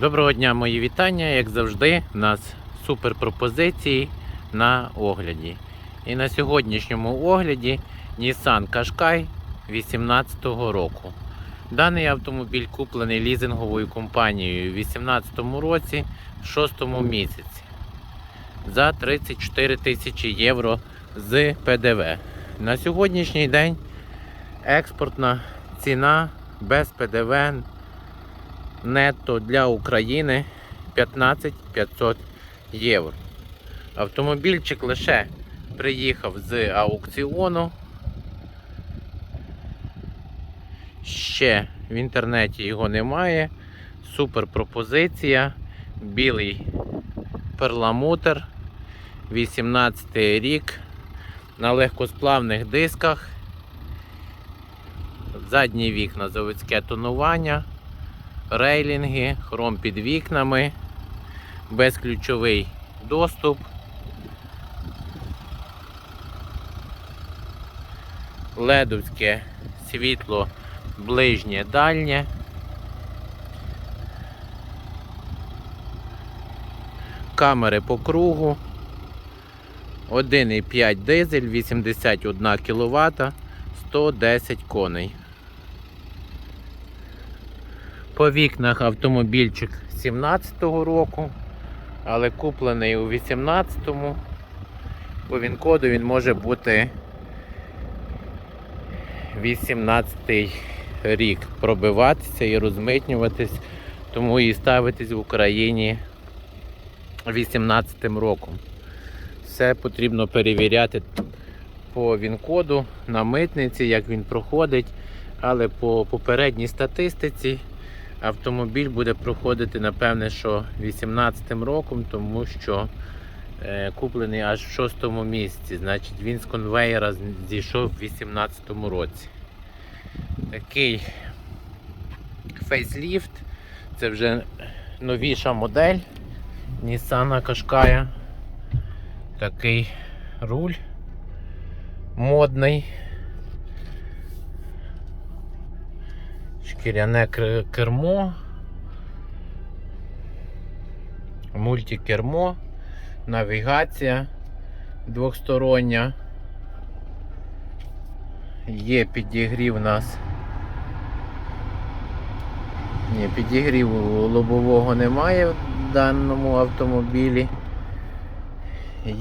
Доброго дня, мої вітання. Як завжди, у нас супер пропозиції на огляді. І на сьогоднішньому огляді Nissan Qashqai 2018 року. Даний автомобіль куплений лізинговою компанією у 2018 році в 6 місяці за 34 тисячі євро з ПДВ. На сьогоднішній день експортна ціна без ПДВ нетто для України 15 500 євро. Автомобільчик лише приїхав з аукціону. Ще в інтернеті його немає. Супер пропозиція. Білий перламутр. 18 рік. На легкосплавних дисках. Задні вікна заводське тонування рейлінги, хром під вікнами, безключовий доступ. Ледовське світло ближнє дальнє. Камери по кругу. 1,5 дизель, 81 кВт, 110 коней. По вікнах автомобільчик 17-го року, але куплений у 18-му. По він-коду він може бути 18-й рік пробиватися і розмитнюватись, тому і ставитись в Україні 18-м роком. Все потрібно перевіряти по він-коду на митниці, як він проходить, але по попередній статистиці автомобіль буде проходити, напевне, що 18-м роком, тому що е, куплений аж в 6-му місці. Значить, він з конвейера зійшов в 18-му році. Такий фейсліфт. Це вже новіша модель Nissan Qashqai. Такий руль модний. Шкіряне кермо. Мультикермо, навігація двохстороння. Є підігрів у нас. Ні, підігріву лобового немає в даному автомобілі.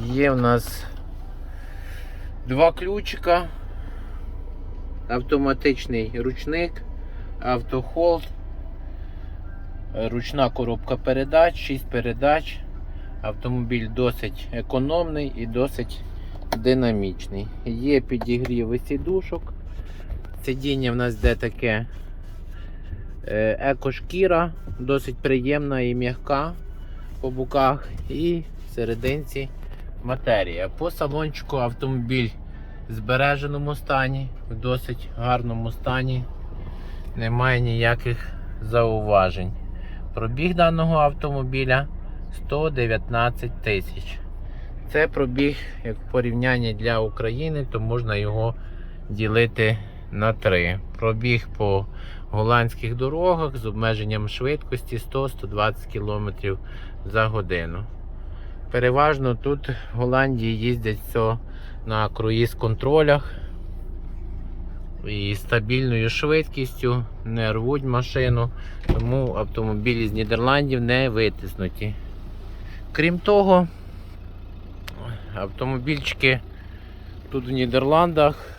Є в нас два ключика, автоматичний ручник, автохолд, ручна коробка передач, 6 передач. Автомобіль досить економний і досить динамічний. Є підігріви сідушок. Сидіння в нас де таке е, екошкіра, досить приємна і м'яка по боках. І в серединці матерія. По салончику автомобіль в збереженому стані, в досить гарному стані. Немає ніяких зауважень. Пробіг даного автомобіля 119 тисяч. Це пробіг, як в порівнянні для України, то можна його ділити на три. Пробіг по голландських дорогах з обмеженням швидкості 100-120 км за годину. Переважно тут в Голландії їздять все на круїз-контролях і стабільною швидкістю, не рвуть машину, тому автомобілі з Нідерландів не витиснуті. Крім того, автомобільчики тут в Нідерландах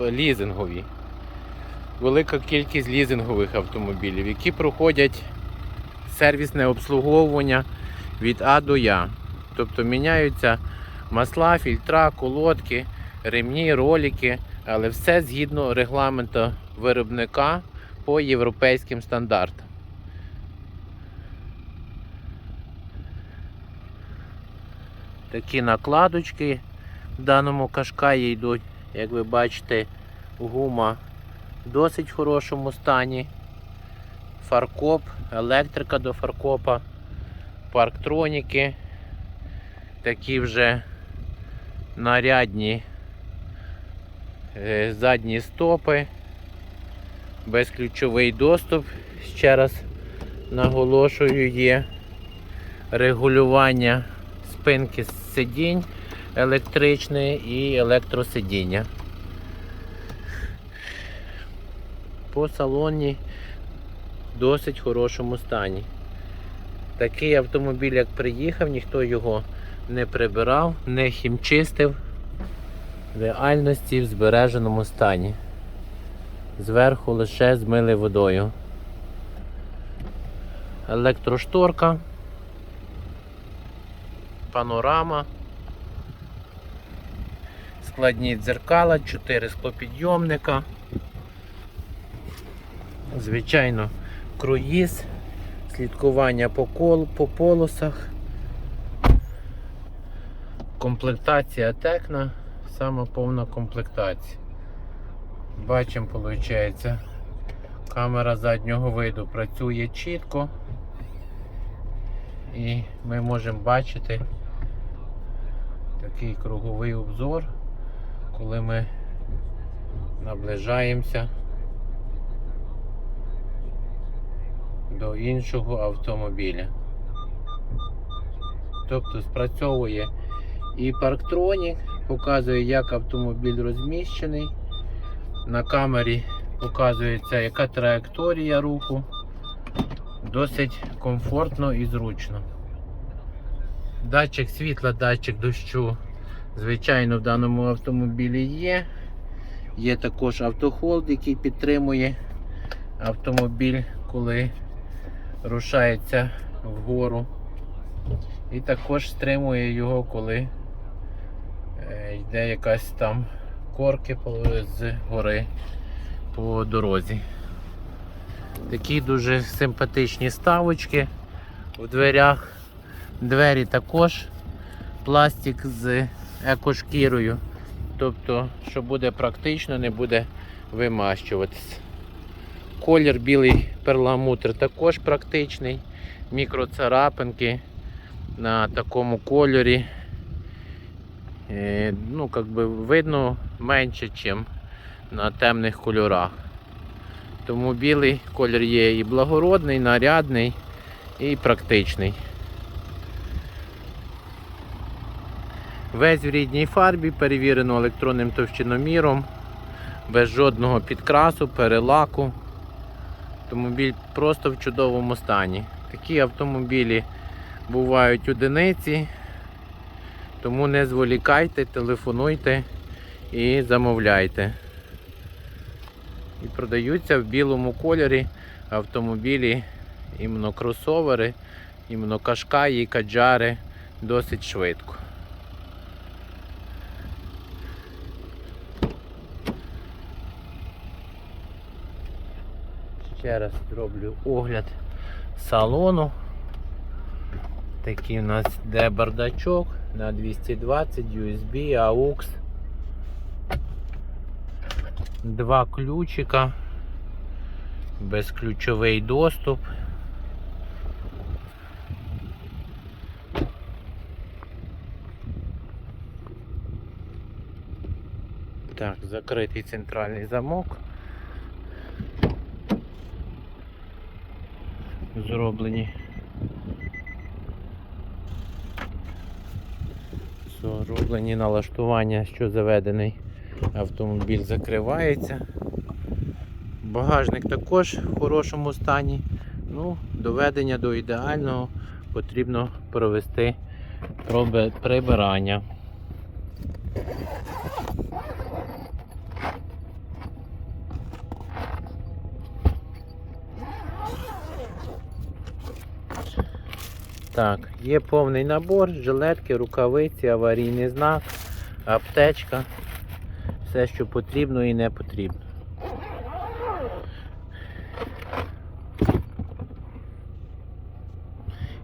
лізингові. Велика кількість лізингових автомобілів, які проходять сервісне обслуговування від А до Я. Тобто міняються масла, фільтра, колодки, ремні, ролики, але все згідно регламенту виробника по європейським стандартам. Такі накладочки в даному кашкаї йдуть, як ви бачите, гума в досить хорошому стані. Фаркоп, електрика до фаркопа, парктроніки, такі вже нарядні задні стопи, безключовий доступ. Ще раз наголошую, є регулювання спинки сидінь електричне і електросидіння. По салоні в досить хорошому стані. Такий автомобіль, як приїхав, ніхто його не прибирав, не хімчистив. Реальності в збереженому стані. Зверху лише змили водою. Електрошторка, панорама, складні дзеркала, 4 склопідйомника. Звичайно, круїз, слідкування по, кол, по полосах, комплектація текна, сама повна комплектація. Бачимо, виходить, камера заднього виду працює чітко. І ми можемо бачити такий круговий обзор, коли ми наближаємося до іншого автомобіля. Тобто спрацьовує і парктронік, показує, як автомобіль розміщений. На камері показується, яка траєкторія руху. Досить комфортно і зручно. Датчик світла, датчик дощу, звичайно, в даному автомобілі є. Є також автохолд, який підтримує автомобіль, коли рушається вгору. І також стримує його, коли йде якась там корки з гори по дорозі. Такі дуже симпатичні ставочки в дверях. Двері також пластик з екошкірою. Тобто, що буде практично, не буде вимащуватися. Колір білий перламутр також практичний. Мікроцарапинки на такому кольорі. Е, Ну, как би видно менше, ніж на темних кольорах. Тому білий колір є і благородний, нарядний, і практичний. Весь в рідній фарбі, перевірено електронним товщиноміром, без жодного підкрасу, перелаку. Автомобіль просто в чудовому стані. Такі автомобілі бувають одиниці, тому не зволікайте, телефонуйте і замовляйте. І продаються в білому кольорі автомобілі, іменно кросовери, іменно кашкаї, каджари досить швидко. Ще раз зроблю огляд салону. Такий у нас де бардачок на 220 USB, AUX. Два ключика, безключовий доступ. Так, закритий центральний замок. Зроблені. Зроблені налаштування, що заведений автомобіль закривається. Багажник також в хорошому стані. Ну, доведення до ідеального потрібно провести прибирання. Так, є повний набор, жилетки, рукавиці, аварійний знак, аптечка, все, що потрібно і не потрібно.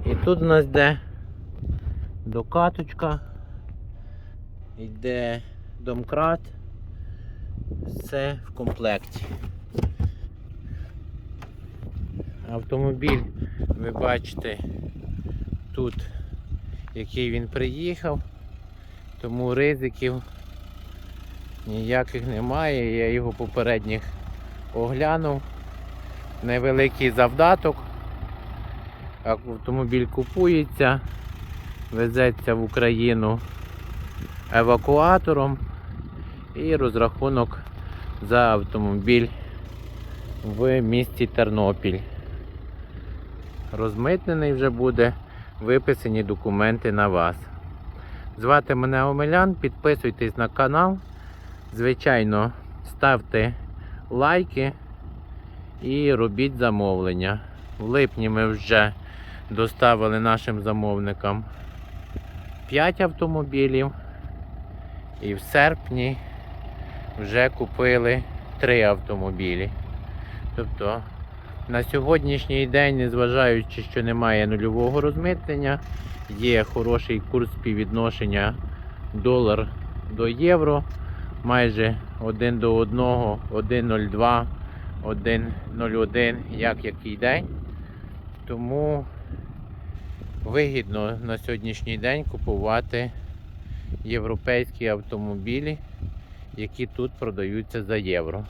І тут у нас йде докаточка, йде домкрат, все в комплекті. Автомобіль, ви бачите, тут який він приїхав, тому ризиків ніяких немає. Я його попередніх оглянув. невеликий завдаток. Автомобіль купується, везеться в Україну евакуатором і розрахунок за автомобіль в місті Тернопіль. Розмитнений вже буде, виписані документи на вас. Звати мене Омелян, підписуйтесь на канал. Звичайно, ставте лайки і робіть замовлення. В липні ми вже доставили нашим замовникам 5 автомобілів. І в серпні вже купили 3 автомобілі. Тобто на сьогоднішній день, незважаючи, що немає нульового розмитнення, є хороший курс співвідношення долар до євро, майже 1 до 1, 1,02, 1,01, як який день. Тому вигідно на сьогоднішній день купувати європейські автомобілі, які тут продаються за євро.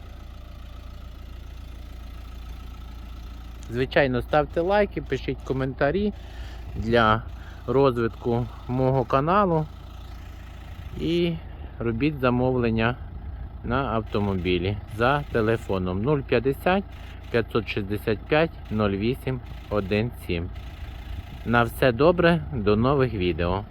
Звичайно, ставте лайки, пишіть коментарі для розвитку мого каналу і робіть замовлення на автомобілі за телефоном 050 565 08 17. На все добре, до нових відео.